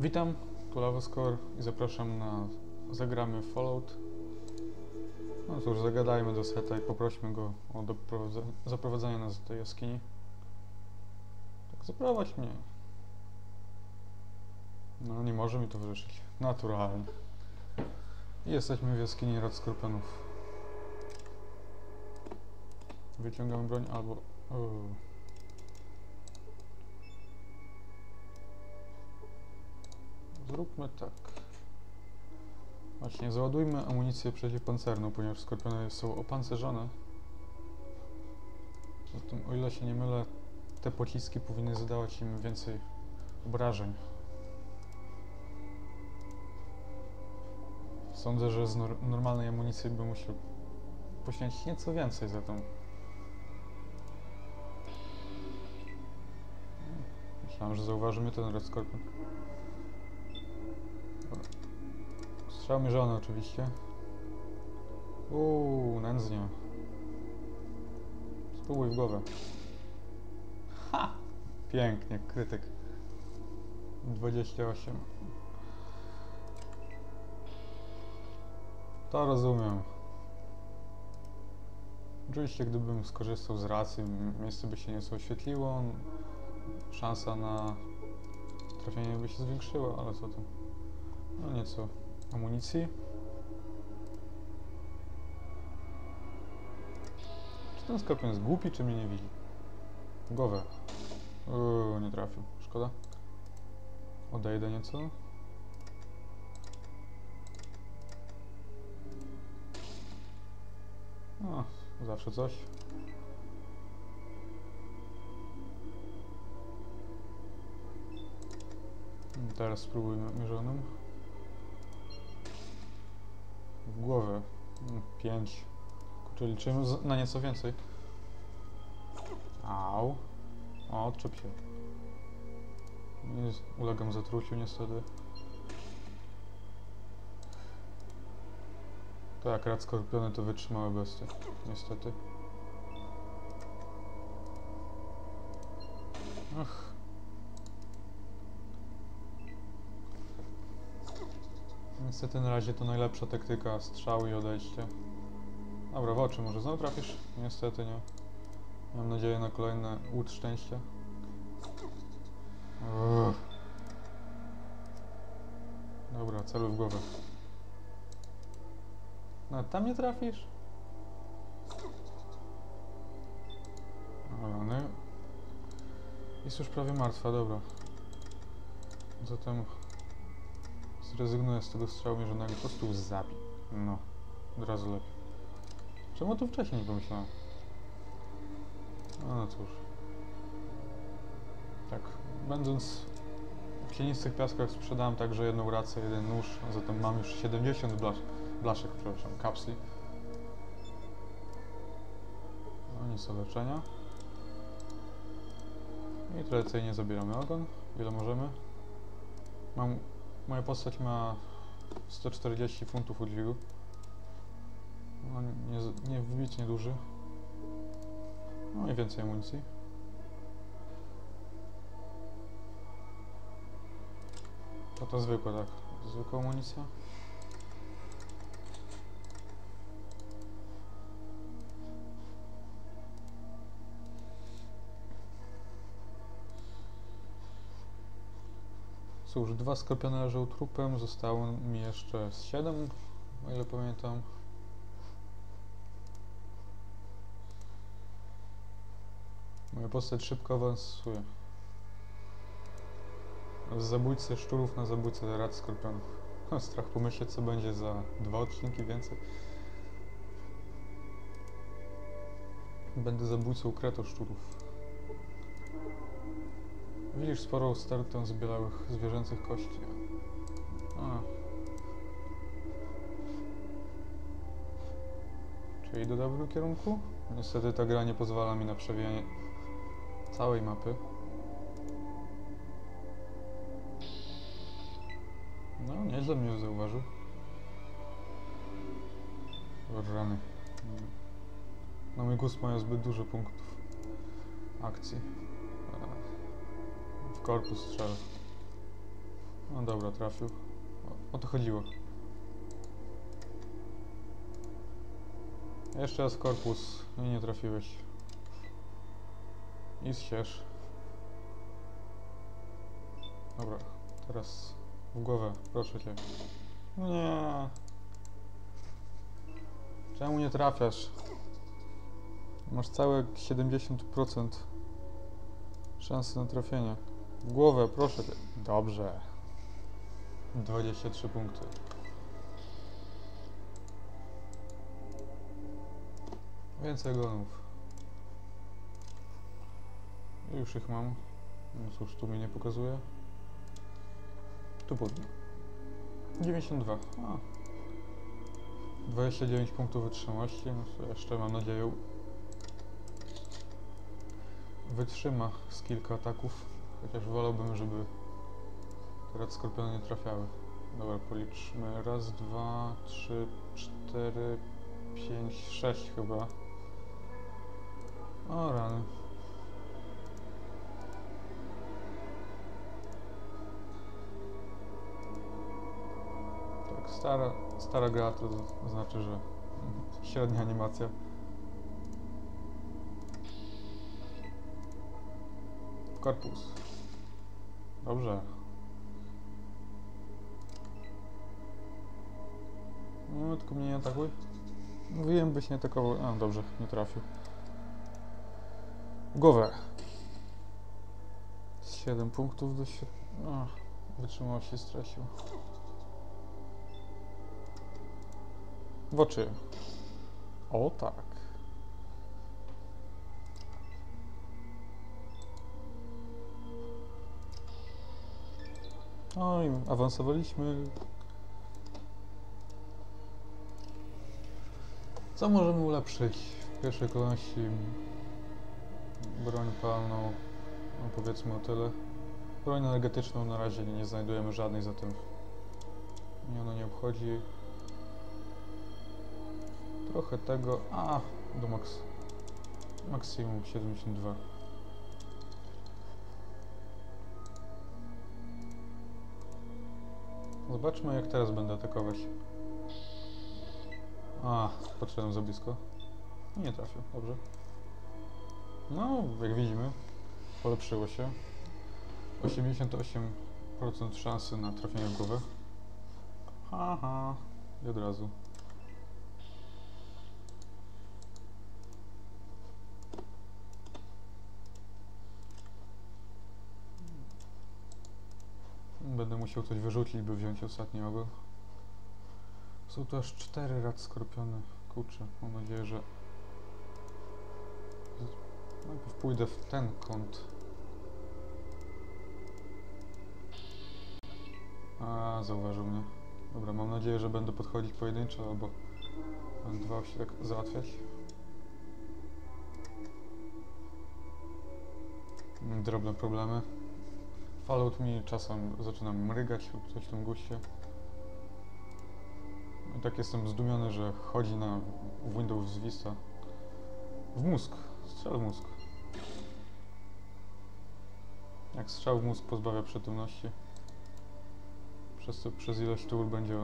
Witam, tu Lavoskor i zapraszam na zagramy Fallout. No cóż, zagadajmy do seta i poprośmy go o zaprowadzenie nas do tej jaskini. Tak, zaprowadź mnie. No, nie może mi to wyrzeszyć. Naturalnie. I jesteśmy w jaskini Rad Skorpionów. Wyciągamy broń albo... O. Zróbmy tak. Właśnie, załadujmy amunicję przeciwpancerną, ponieważ skorpiony są opancerzone. Zatem, o ile się nie mylę, te pociski powinny zadawać im więcej obrażeń. Sądzę, że z nor- normalnej amunicji bym musiał poświęcić nieco więcej za tą. Myślałem, że zauważymy ten Red Scorpion. Dobra. Strzał mierzony oczywiście. Uuu, nędznie. Spróbuj w głowę. Ha! Pięknie, krytyk. 28. To rozumiem. Oczywiście, gdybym skorzystał z racji, miejsce by się nieco oświetliło, szansa na trafienie by się zwiększyła, ale co tam. No nieco amunicji. Czy ten skorpion jest głupi, czy mnie nie widzi? Głowę. Uuu, nie trafił. Szkoda. Odejdę nieco. O, zawsze coś. Teraz spróbujmy mierzonym. Głowę. 5. Kurczę, liczymy na nieco więcej. Au. O, odczep się. Nie ulegam zatruciu niestety. Tak, rad skorpiony to wytrzymałe bestie. Niestety. Ach. Niestety na razie to najlepsza taktyka, strzał i odejście. Dobra, w oczy może znowu trafisz? Niestety nie. Mam nadzieję na kolejne łód szczęścia. Uff. Dobra, celuj w głowę. No, tam nie trafisz? No. Jest już prawie martwa, dobra. Zatem zrezygnuję z tego strzału mierzonego, po prostu zabij. No, od razu lepiej. Czemu tu wcześniej nie pomyślałem? No, no cóż. Tak, będąc w cienistych piaskach sprzedałem także jedną rację, jeden nóż, a zatem mam już 70 blasz, blaszek, przepraszam, kapsli. No nic do leczenia. I tradycyjnie zabieramy ogon, ile możemy. Mam, moja postać ma 140 funtów udźwigu. No, nie, nie wybitnie duży. No i więcej amunicji. To to zwykłe, tak. Zwykła amunicja. Cóż, dwa skorpiony leżą trupem, zostało mi jeszcze z 7, o ile pamiętam. Moja postać szybko awansuje. Z zabójcy szczurów na zabójcę rad skorpionów. Strach pomyśleć, co będzie za dwa odcinki więcej. Będę zabójcą kretoszczurów. Widzisz sporą stertę zbielałych zwierzęcych kości. A. Czy w dobrym kierunku? Niestety ta gra nie pozwala mi na przewijanie całej mapy. No, nieźle mnie zauważył. Rany. Na mój gust mają zbyt dużo punktów akcji. Korpus strzelę. No dobra, trafił. O, o to chodziło. Jeszcze raz korpus. No i nie trafiłeś. I zsierz. Dobra, teraz w głowę, proszę cię. Nie. Czemu nie trafiasz? Masz całe 70% szansy na trafienie. W głowę, proszę. Dobrze. 23 punkty. Więcej gonów. Już ich mam. No cóż, tu mi nie pokazuje. Tu pod 92. A. 29 punktów wytrzymałości. No jeszcze mam nadzieję wytrzyma z kilka ataków. Chociaż wolałbym, żeby teraz skorpiony nie trafiały. Dobra, policzmy. Raz, dwa, trzy, cztery, pięć, sześć chyba. O rany. Tak, stara, stara gra to znaczy, że średnia animacja. Korpus. Dobrze. No, tylko mnie nie atakuj. Mówiłem, byś nie atakował. A, dobrze, nie trafił. Głowę. 7 punktów do się. Ach, wytrzymałości stracił. W oczy. O tak. No i awansowaliśmy. Co możemy ulepszyć? W pierwszej kolejności broń palną, no powiedzmy o tyle. Broń energetyczną na razie nie znajdujemy żadnej, zatem mnie ona nie obchodzi. Trochę tego, a do max, maksimum 72. Zobaczmy jak teraz będę atakować. A, podszedłem za blisko. Nie trafił, dobrze. No, jak widzimy, polepszyło się. 88% szansy na trafienie w głowę. Haha, i od razu. Będę musiał coś wyrzucić, by wziąć ostatni ogół. Są to aż cztery rad skorpiony. Kurczę, mam nadzieję, że... Najpierw pójdę w ten kąt. A, zauważył mnie. Dobra, mam nadzieję, że będę podchodzić pojedynczo, albo będę dwał się tak załatwiać. Drobne problemy. Fallout mi czasem zaczyna mrygać lub coś w tym guście. I tak jestem zdumiony, że chodzi na Windows Vista. W mózg. Strzał w mózg. Jak strzał w mózg pozbawia przytomności. Przez to przez ilość tur będzie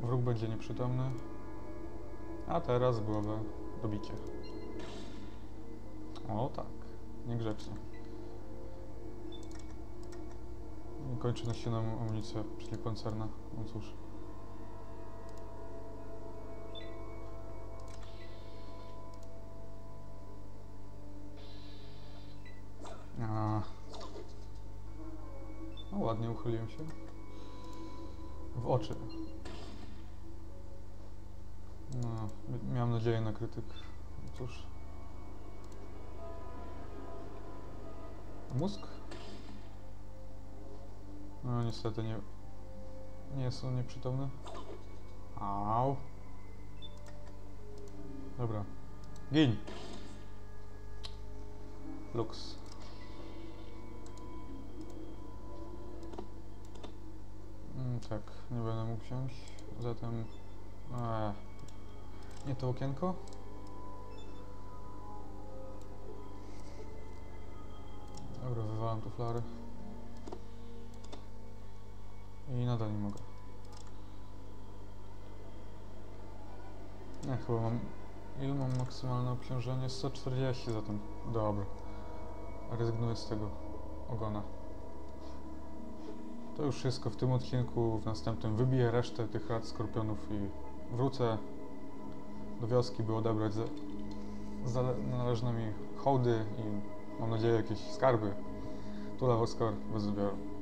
wróg będzie nieprzytomny. A teraz głowę dobicie. O tak, niegrzecznie. Kończy na się nam amunicja przeciwpancerna. No cóż. A. No ładnie uchyliłem się. W oczy. No, mi- miałem nadzieję na krytyk. No cóż. Mózg? No niestety nie... Nie jest on nieprzytomny. Au. Dobra. Gin. Lux. Mm, tak, nie będę mógł wziąć. Zatem... Eee, nie to okienko? Dobra, wywalam tu flary. Nadal nie mogę. Nie, chyba mam... Ile mam maksymalne obciążenie? 140 zatem. Dobra. Rezygnuję z tego ogona. To już wszystko w tym odcinku. W następnym wybiję resztę tych rad skorpionów i wrócę do wioski, by odebrać należne mi hołdy i mam nadzieję jakieś skarby. Tula Oskar, bez zbioru.